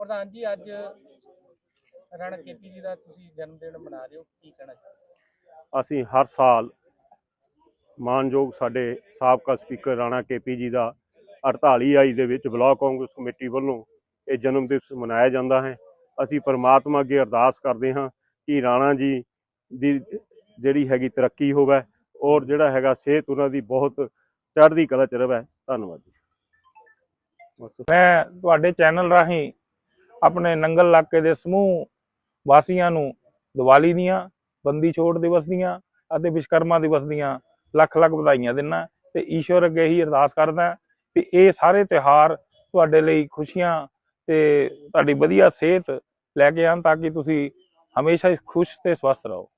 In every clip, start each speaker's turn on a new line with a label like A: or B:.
A: ਪ੍ਰਧਾਨ ਜੀ, ਅੱਜ ਰਾਣਾ ਕੇਪੀ ਜੀ ਦਾ ਤੁਸੀਂ ਜਨਮ ਦਿਨ ਮਨਾ ਰਹੇ ਹੋ, ਕੀ ਕਹਿਣਾ ਚਾਹੁੰਦੇ
B: ਅਸੀਂ ਹਰ ਸਾਲ ਮਾਨਯੋਗ ਸਾਡੇ ਸਾਬਕਾ ਸਪੀਕਰ ਰਾਣਾ ਕੇਪੀ ਜੀ ਦਾ 48 ਆਈ ਦੇ ਵਿੱਚ ਬਲਾਕ ਕਾਂਗਰਸ ਕਮੇਟੀ ਵੱਲੋਂ ਇਹ ਜਨਮ ਦਿਵਸ ਮਨਾਇਆ ਜਾਂਦਾ ਹੈ। ਅਸੀਂ ਪਰਮਾਤਮਾ ਅੱਗੇ ਅਰਦਾਸ ਕਰਦੇ ਹਾਂ ਕਿ ਰਾਣਾ ਜੀ ਦੀ ਜਿਹੜੀ ਹੈਗੀ ਤਰੱਕੀ ਹੋਵੇ ਔਰ ਜਿਹੜਾ ਹੈਗਾ ਸਿਹਤ ਉਹਨਾਂ ਦੀ ਬਹੁਤ ਚੜ੍ਹਦੀ ਕਲਾ ਚ ਰਵੇ ਧੰਨਵਾਦ ਜੀ।
C: ਮੈਂ ਤੁਹਾਡੇ ਚੈਨਲ ਰਾਹੀਂ ਆਪਣੇ ਨੰਗਲ ਇਲਾਕੇ ਦੇ ਸਮੂਹ ਵਾਸੀਆਂ ਨੂੰ ਦੀਵਾਲੀ ਦੀਆਂ ਬੰਦੀ ਛੋੜ ਦਿਵਸ ਦੀਆਂ ਅਤੇ ਵਿਸ਼ਕਰਮਾ ਦਿਵਸ ਦੀਆਂ ਲੱਖ ਲੱਖ ਵਧਾਈਆਂ ਦਿੰਦਾ ਤੇ ਈਸ਼ਵਰ ਅੱਗੇ ਹੀ ਅਰਦਾਸ ਕਰਦਾ ਕਿ ਇਹ ਸਾਰੇ ਤਿਉਹਾਰ ਤੁਹਾਡੇ ਲਈ ਖੁਸ਼ੀਆਂ ਤੇ ਤੁਹਾਡੀ ਵਧੀਆ ਸਿਹਤ ਲੈ ਕੇ ਆਉਣ ਤਾਂ ਕਿ ਤੁਸੀਂ ਹਮੇਸ਼ਾ ਖੁਸ਼ ਤੇ ਸਵਸਥ ਰਹੋ।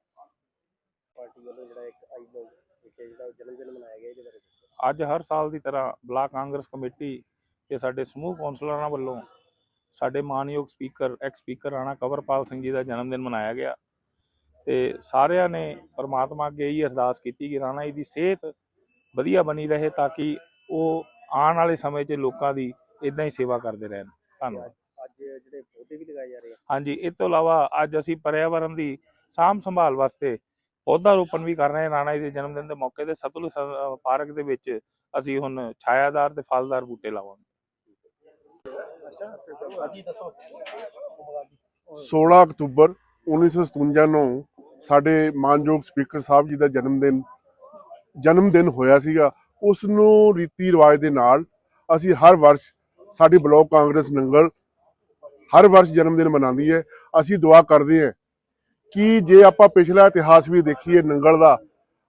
A: ਦਿਨ
C: ਅੱਜ ਹਰ ਸਾਲ ਦੀ ਤਰ੍ਹਾਂ ਬਲਾਕ ਕਾਂਗਰਸ ਕਮੇਟੀ ਤੇ ਸਾਡੇ ਸਮੂਹ ਕੌਂਸਲਰਾਂ ਵੱਲੋਂ ਸਾਡੇ ਮਾਨਯੋਗ speaker ex speaker Rana Kanwarpal Singh ji ਦਾ ਜਨਮ ਦਿਨ ਮਨਾਇਆ ਗਿਆ ਤੇ ਸਾਰਿਆਂ ਨੇ ਪਰਮਾਤਮਾ ਅੱਗੇ ਇਹ ਅਰਦਾਸ ਕੀਤੀ ਕਿ ਰਾਣਾ ਜੀ ਦੀ ਸਿਹਤ ਵਧੀਆ ਬਣੀ ਰਹੇ ਤਾਂ ਕਿ ਉਹ ਆਉਣ ਵਾਲੇ ਸਮੇਂ 'ਚ ਲੋਕਾਂ ਦੀ ਇਦਾਂ ਹੀ ਸੇਵਾ ਕਰਦੇ ਰਹਿਣ। ਧੰਨਵਾਦ।
A: ਅੱਜ ਜਿਹੜੇ ਪੌਦੇ ਵੀ ਲਗਾਏ ਜਾ ਰਹੇ ਆ।
C: ਹਾਂਜੀ ਇਸ ਤੋਂ ਇਲਾਵਾ ਅੱਜ ਅਸੀਂ ਪਰਿਆਵਰਨ ਦੀ ਸਾਂਭ ਸੰਭਾਲ ਵਾਸਤੇ ਪੌਦਾ ਰੋਪਣ ਵੀ ਕਰ ਰਹੇ ਹਾਂ। ਰਾਣਾ ਜੀ ਦੇ ਜਨਮ ਦਿਨ ਦੇ ਮੌਕੇ ਤੇ ਸਤਲੁਜ ਪਾਰਕ ਦੇ ਵਿੱਚ ਅਸੀਂ ਹੁਣ ਛਾਇਆਦਾਰ ਤੇ ਫਲਦਾਰ ਬੂਟੇ ਲਾਵਾਂਗੇ।
D: 16 ਅਕਤੂਬਰ 1957 ਨੂੰ ਸਾਡੇ ਮਾਨਯੋਗ ਸਪੀਕਰ ਸਾਹਿਬ ਜੀ ਦਾ ਜਨਮ ਦਿਨ ਜਨਮ ਦਿਨ ਹੋਇਆ ਸੀਗਾ। ਉਸ ਨੂੰ ਰੀਤੀ ਰਿਵਾਜ ਦੇ ਨਾਲ ਅਸੀਂ ਹਰ ਵਰਸ਼ ਸਾਡੀ ਬਲਾਕ ਕਾਂਗਰਸ ਨੰਗਲ ਹਰ ਵਰਸ਼ ਜਨਮ ਦਿਨ ਮਨਾਉਂਦੀ ਹੈ। ਅਸੀਂ ਦੁਆ ਕਰਦੇ ਹਾਂ ਕਿ ਜੇ ਆਪਾਂ ਪਿਛਲਾ ਇਤਿਹਾਸ ਵੀ ਦੇਖੀਏ ਨੰਗਲ ਦਾ,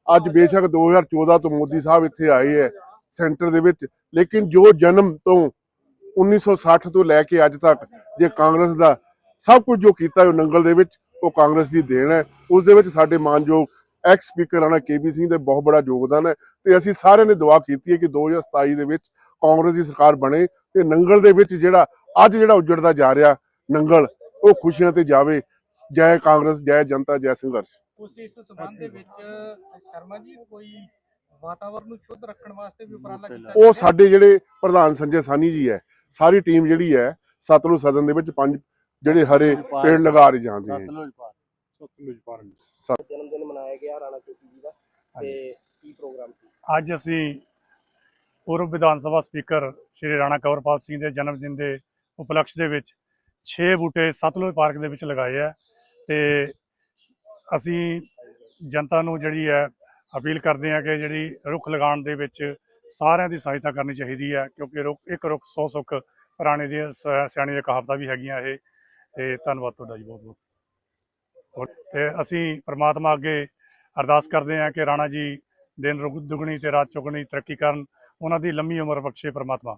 D: ਅੱਜ ਬੇਸ਼ੱਕ 2014 ਤੋਂ ਮੋਦੀ ਸਾਹਿਬ ਇੱਥੇ ਆਏ ਹੈ ਸੈਂਟਰ ਦੇ ਵਿੱਚ, ਲੇਕਿਨ ਜੋ ਜਨਮ ਤੋਂ 1960 ਤੋਂ ਲੈ ਕੇ ਅੱਜ ਤੱਕ ਜੇ ਕਾਂਗਰਸ ਦਾ ਸਭ ਕੁਝ ਜੋ ਕੀਤਾ ਉਹ ਨੰਗਲ ਦੇ ਵਿੱਚ ਉਹ ਕਾਂਗਰਸ ਦੀ ਦੇਣ ਹੈ। ਉਸ ਦੇ ਵਿੱਚ ਸਾਡੇ ਮਾਨਯੋਗ ex speaker Rana KB Singh ਦੇ ਬਹੁਤ ਬੜਾ ਯੋਗਦਾਨ ਹੈ ਤੇ ਅਸੀਂ ਸਾਰਿਆਂ ਨੇ ਦੁਆ ਕੀਤੀ ਹੈ ਕਿ 2027 ਦੇ ਵਿੱਚ ਕਾਂਗਰਸ ਦੀ ਸਰਕਾਰ ਬਣੇ ਤੇ ਨੰਗਲ ਦੇ ਵਿੱਚ ਜਿਹੜਾ ਅੱਜ ਜਿਹੜਾ ਉੱਜੜਦਾ ਜਾ ਰਿਹਾ ਨੰਗਲ ਉਹ ਖੁਸ਼ੀਆਂ ਤੇ ਜਾਵੇ। ਜੈ ਕਾਂਗਰਸ ਜੈ ਜਨਤਾ ਜੈ ਸੰਘਰਸ਼।
A: ਉਸ ਇਸ ਸਬੰਧ ਦੇ ਵਿੱਚ ਸ਼ਰਮਾ ਜੀ ਕੋਈ ਵਾਤਾਵਰਨ ਨੂੰ ਸ਼ੁੱਧ ਰੱਖਣ ਵਾਸਤੇ ਵੀ ਉਪਰਾਲਾ ਕੀਤਾ
D: ਉਹ? ਸਾਡੇ ਜਿਹੜੇ ਪ੍ਰਧਾਨ ਸੰਜੇ ਸਾਨੀ ਜੀ ਹੈ ਸਾਰੀ ਟੀਮ ਜਿਹੜੀ ਹੈ ਸਤਲੁਜ ਸਦਨ ਦੇ ਵਿੱਚ ਪੰਜ ਜਿਹੜੇ ਹਰੇ ਪੇੜ ਲਗਾ ਰਹੇ ਜਾਂਦੇ ਹੈ। ਸਤਲੁਜ ਪਾਰਕ
A: ਜਨਮ ਦਿਨ ਮਨਾਇਆ ਗਿਆ ਰਾਣਾ ਕੇਪੀ ਜੀ ਦਾ ਤੇ ਕੀ ਪ੍ਰੋਗਰਾਮ ਸੀ?
E: ਅੱਜ ਅਸੀਂ ਪੂਰਵ ਵਿਧਾਨ ਸਭਾ ਸਪੀਕਰ ਸ਼੍ਰੀ ਰਾਣਾ ਕੰਵਰਪਾਲ ਸਿੰਘ ਦੇ ਜਨਮ ਦਿਨ ਦੇ ਉਪਲਕਸ਼ ਦੇ ਵਿੱਚ 6 ਬੂਟੇ ਸਤਲੁਜ ਪਾਰਕ ਦੇ ਵਿੱਚ ਲਗਾਏ ਆ ਤੇ ਅਸੀਂ ਜਨਤਾ ਨੂੰ ਜਿਹੜੀ ਹੈ ਅਪੀਲ ਕਰਦੇ ਆ ਕਿ ਜਿਹੜੀ ਰੁੱਖ ਲਗਾਉਣ ਦੇ ਵਿੱਚ ਸਾਰਿਆਂ ਦੀ ਸਹਾਇਤਾ ਕਰਨੀ ਚਾਹੀਦੀ ਹੈ, ਕਿਉਂਕਿ ਰੁੱਖ, ਇੱਕ ਰੁੱਖ 100 ਸੁੱਖ ਪੁਰਾਣੇ ਦੀਆਂ ਸ- ਦੀਆਂ ਕਹਾਵਤਾਂ ਵੀ ਹੈਗੀਆਂ ਇਹ, ਤੇ ਧੰਨਵਾਦ ਤੁਹਾਡਾ ਜੀ ਬਹੁਤ ਬਹੁਤ ਤੇ ਅਸੀਂ ਪ੍ਰਮਾਤਮਾ ਅੱਗੇ ਅਰਦਾਸ ਕਰਦੇ ਹਾਂ ਕਿ ਰਾਣਾ ਜੀ ਦਿਨ ਰੁਗ- ਦੁਗਣੀ ਤੇ ਰਾਤ ਚੁਗਣੀ ਤਰੱਕੀ ਕਰਨ, ਉਹਨਾਂ ਦੀ ਲੰਮੀ ਉਮਰ ਬਖਸ਼ੇ ਪ੍ਰਮਾਤਮਾ।